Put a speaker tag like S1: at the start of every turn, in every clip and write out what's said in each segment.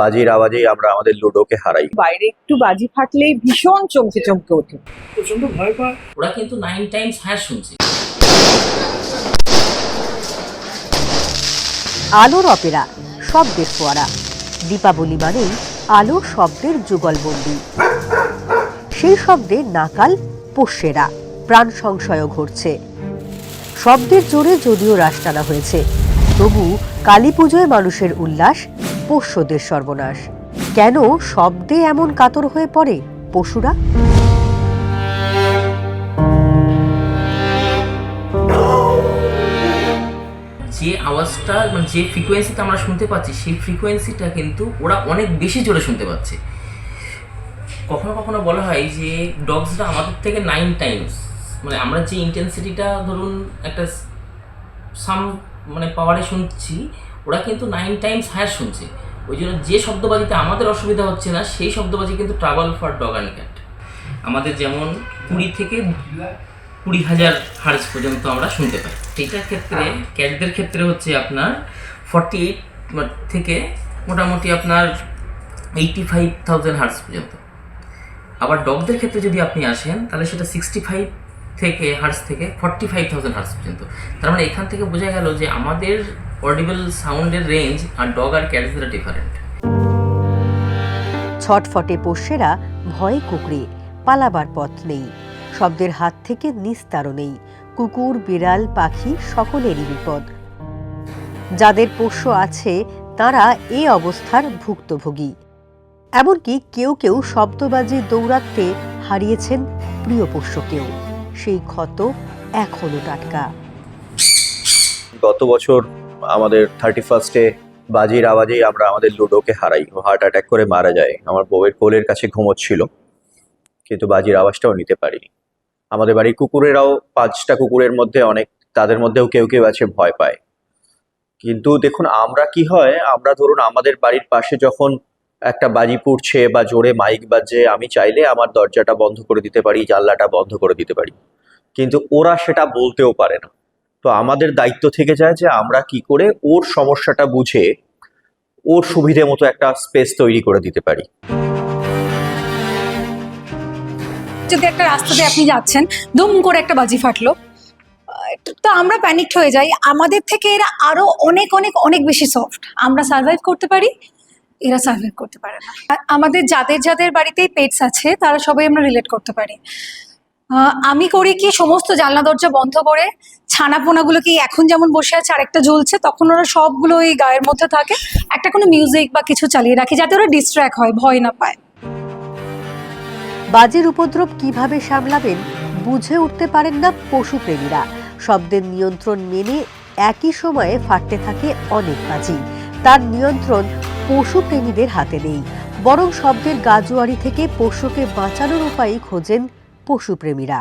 S1: বাজির আওয়াজেই আমরা আমাদের লুডোকে হারাই।
S2: বাইরে একটু বাজি ফাটলেই ভীষণ চমকে চমকে ওঠে।
S3: প্রচণ্ড ভয় পায়।
S4: ওরা কিন্তু নাইন টাইমস হ্যাঁ শুনছে।
S5: আলোর অপেরা শব্দের ফোয়ারা। দীপাবলি মানেই আলো শব্দের যুগলবন্দি। সেই শব্দে নাকাল পোষ্যেরা প্রাণ সংশয় ঘটছে। শব্দের জোরে যদিও রাশ টানা হয়েছে তবু কালী পুজোয় মানুষের উল্লাস পোষ্যদের সর্বনাশ। কেন শব্দে এমন কাতর হয়ে পড়ে পশুরা?
S4: যে আওয়াজটা মানে যে ফ্রিকোয়েন্সিতে আমরা শুনতে পাচ্ছি, সেই ফ্রিকোয়েন্সিটা কিন্তু ওরা অনেক বেশি জোরে শুনতে পাচ্ছে। কখনো কখনো বলা হয় যে ডগসরা আমাদের থেকে নাইন টাইমস মানে আমরা যে ইন্টেন্সিটিটা ধরুন একটা সাম মানে পাওয়ারে শুনছি ওরা কিন্তু নাইন টাইমস হ্যাঁ শুনছে। ওই জন্য যে শব্দবাজিতে আমাদের অসুবিধা হচ্ছে না, সেই শব্দবাজি কিন্তু travel for dog and cat আমাদের যেমন কুড়ি থেকে কুড়ি হাজার হার্জ পর্যন্ত আমরা শুনতে পাই। এটার ক্ষেত্রে ক্যাটদের ক্ষেত্রে হচ্ছে আপনার ফর্টি এইট থেকে মোটামুটি আপনার এইটি ফাইভ থাউজেন্ড হার্জ পর্যন্ত। আবার ডগদের ক্ষেত্রে যদি আপনি আসেন, তাহলে সেটা সিক্সটি ফাইভ থেকে হার্স থেকে ফর্টি ফাইভ থাউজেন্ড হার্স পর্যন্ত। তার মানে এখান থেকে বোঝা গেল যে আমাদের অডিবল সাউন্ডের রেঞ্জ আর ডগ আর ক্যাটসরা ডিফারেন্ট
S5: ছটফটে পোষ্যেরা ভয়ে কুকড়ে পালাবার পথ নেই। শব্দের হাত থেকে নিস্তারও নেই। কুকুর বিড়াল পাখি সকলেরই বিপদ। যাদের পোষ্য আছে তারা এ অবস্থার ভুক্তভোগী। এমনকি কেউ কেউ শব্দবাজি দৌড়াতে হারিয়েছেন প্রিয় পোষ্যকেও। সেই ক্ষত এখনও টাটকা।
S1: গত বছর আমাদের থার্টি ফার্স্টে বাজির আওয়াজেই আমরা আমাদের লুডোকে হারাই। ও হার্ট অ্যাটাক করে মারা যায়। আমার বউয়ের কোলের কাছে ঘুমোচ্ছিল। কিন্তু বাজির আওয়াজটাও নিতে পারিনি। আমাদের বাড়ির কুকুরেরাও পাঁচটা কুকুরের মধ্যে অনেক, তাদের মধ্যেও কেউ কেউ আছে, ভয় পায়। কিন্তু দেখুন, আমরা কি হয়, আমরা ধরুন আমাদের বাড়ির পাশে যখন একটা বাজি পুড়ছে বা জোরে মাইক বাজছে, আমি চাইলে আমার দরজাটা বন্ধ করে দিতে পারি, জানলাটা বন্ধ করে দিতে পারি। কিন্তু ওরা সেটা বলতেও পারে না। তো আমাদের দায়িত্ব থেকে যায় যে আমরা কি করে ওর সমস্যাটা বুঝে ওর সুবিধে মতো একটা স্পেস তৈরি করে দিতে পারি।
S6: যদি একটা রাস্তা দিয়ে আপনি যাচ্ছেন, দুম করে একটা বাজি ফাটলো, তো আমরা প্যানিক হয়ে যাই। আমাদের থেকে এরা আরও অনেক অনেক অনেক বেশি সফট আমরা সার্ভাইভ করতে পারি, এরা সার্ভাইভ করতে পারে না। আমাদের যাদের যাদের বাড়িতেই পেটস আছে, তারা সবাই আমরা রিলেট করতে পারি। আমি করি কি, সমস্ত জানলা দরজা বন্ধ করে ছানাপোনাগুলোকে এখন যেমন বসে আছে, আরেকটা ঝুলছে তখন ওরা সবগুলো ওই গায়ের মধ্যে থাকে। একটা কোনো মিউজিক বা কিছু চালিয়ে রাখি যাতে ওরা ডিস্ট্র্যাক্ট হয়, ভয় না পায়।
S5: বাজের উপদ্রব কীভাবে সামলাবেন, বুঝে উঠতে পারেন না পশুপ্রেমীরা। শব্দের নিয়ন্ত্রণ মেনে একই সময়ে ফাটতে থাকে অনেক বাজি তার নিয়ন্ত্রণ পশুপ্রেমীদের হাতে নেই। বরং শব্দের গাজুয়ারি থেকে পশুকে বাঁচানোর উপায় খোঁজেন পশুপ্রেমীরা।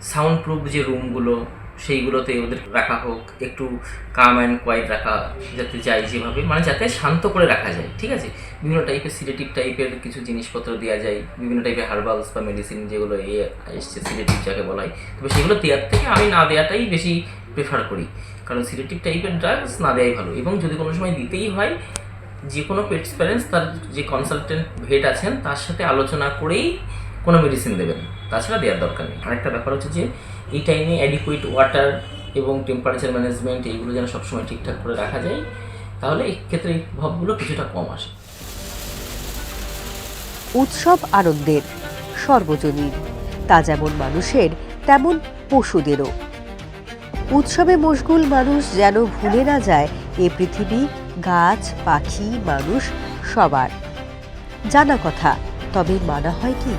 S4: সাউন্ড প্রুফ যে রুমগুলো সেইগুলোতে ওদের রাখা হোক, একটু কাম অ্যান্ড কোয়াইট রাখা, যাতে যায় যেভাবে মানে যাতে শান্ত করে রাখা যায়, ঠিক আছে? বিভিন্ন টাইপের সিলেটিভ টাইপের কিছু জিনিসপত্র দেওয়া যায়, বিভিন্ন টাইপের হার্বালস বা মেডিসিন যেগুলো এ এসছে সিলেটিভ যাকে বলা হয়। তবে সেগুলো দেওয়ার থেকে আমি না দেওয়াটাই বেশি প্রেফার করি। কারণ সিলেটিভ টাইপের ড্রাগস না দেওয়াই ভালো। এবং যদি কোনো সময় দিতেই হয়, যে কোনো পেটস প্যারেন্টস তার যে কনসালটেন্ট ভেট আছেন, তার সাথে আলোচনা করেই কোনো মেডিসিন দেবেন। তাছাড়া দেওয়ার দরকার নেই। আরেকটা ব্যাপার হচ্ছে যে, এই টাইমে অ্যাডিকুয়েট ওয়াটার এবং টেম্পারেচার ম্যানেজমেন্ট এইগুলো যেন সবসময় ঠিকঠাক করে রাখা যায়, তাহলে এই ক্ষেত্রে এই প্রভাবগুলো কিছুটা কম আসে।
S5: উৎসব আনন্দের সর্বজনীন। তা যেমন মানুষের, তেমন পশুদেরও। উৎসবে মশগুল মানুষ যেন ভুলে না যায়, এ পৃথিবী, গাছ, পাখি, মানুষ, সবার। জানা কথা, তবে মানা হয় কি?